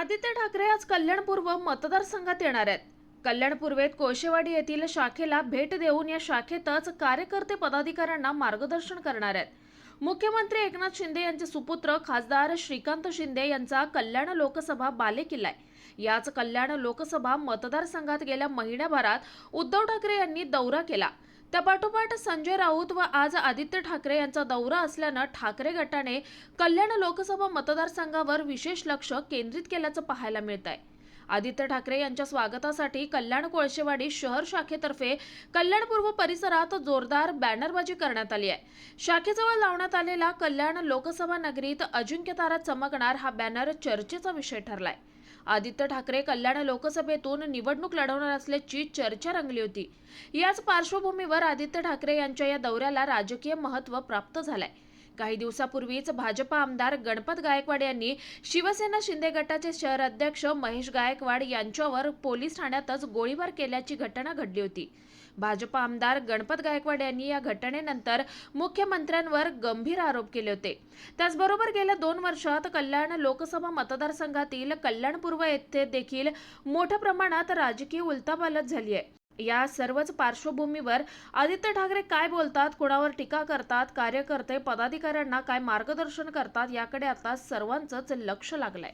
आदित्य ठाकरे आज कल्याणपूर्व मतदारसंघात येणार आहेत. कल्याण पूर्वेत कोळशेवाडी येथील शाखेला भेट देऊन या शाखेतच कार्यकर्ते पदाधिकाऱ्यांना मार्गदर्शन करणार आहेत. मुख्यमंत्री एकनाथ शिंदे यांचे सुपुत्र खासदार श्रीकांत शिंदे यांचा कल्याण लोकसभा बालेकिल्ला आहे. याच कल्याण लोकसभा मतदारसंघात गेल्या महिन्याभरात उद्धव ठाकरे यांनी दौरा केला. त्यापाठोपाठ संजय राऊत व आज आदित्य ठाकरे यांचा दौरा असल्यानं ठाकरे गटाने कल्याण लोकसभा मतदारसंघावर विशेष लक्ष केंद्रित केल्याचं पाहायला मिळत आहे आदित्य ठाकरे यांच्या स्वागतासाठी कल्याण कोळशेवाडी शहर शाखेतर्फे कल्याण पूर्व परिसरात जोरदार बॅनरबाजी करण्यात आली आहे. शाखेजवळ लावण्यात आलेला कल्याण लोकसभा नगरीत अजिंक्यतारा चमकणार हा बॅनर चर्चेचा विषय ठरलाय. आदित्य ठाकरे कल्याण लोकसभेतून निवडणूक लढवणार असल्याची चर्चा रंगली होती. याच पार्श्वभूमीवर आदित्य ठाकरे यांच्या या दौऱ्याला राजकीय महत्त्व प्राप्त झालंय. काही दिवसापूर्वीच भाजपा आमदार गणपत गायकवाड यांनी शिवसेना शिंदे गटाचे शहर अध्यक्ष महेश गायकवाड यांच्यावर पोलीस ठाण्यातच गोळीबार केल्याची घटना घडली होती. भाजपा आमदार गणपत गायकवाड यांनी या घटनेनंतर मुख्यमंत्र्यांवर गंभीर आरोप केले होते. त्याचबरोबर गेल्या दोन वर्षात कल्याण लोकसभा मतदारसंघातील कल्याण पूर्व येथे देखील मोठ्या प्रमाणात राजकीय उलथापालथ झाली आहे. या सर्वच पार्श्वभूमीवर आदित्य ठाकरे काय बोलतात कुणावर टीका करतात कार्यकर्ते पदाधिकाऱ्यांना काय मार्गदर्शन करतात याकडे आता सर्वांचंच लक्ष लागलंय.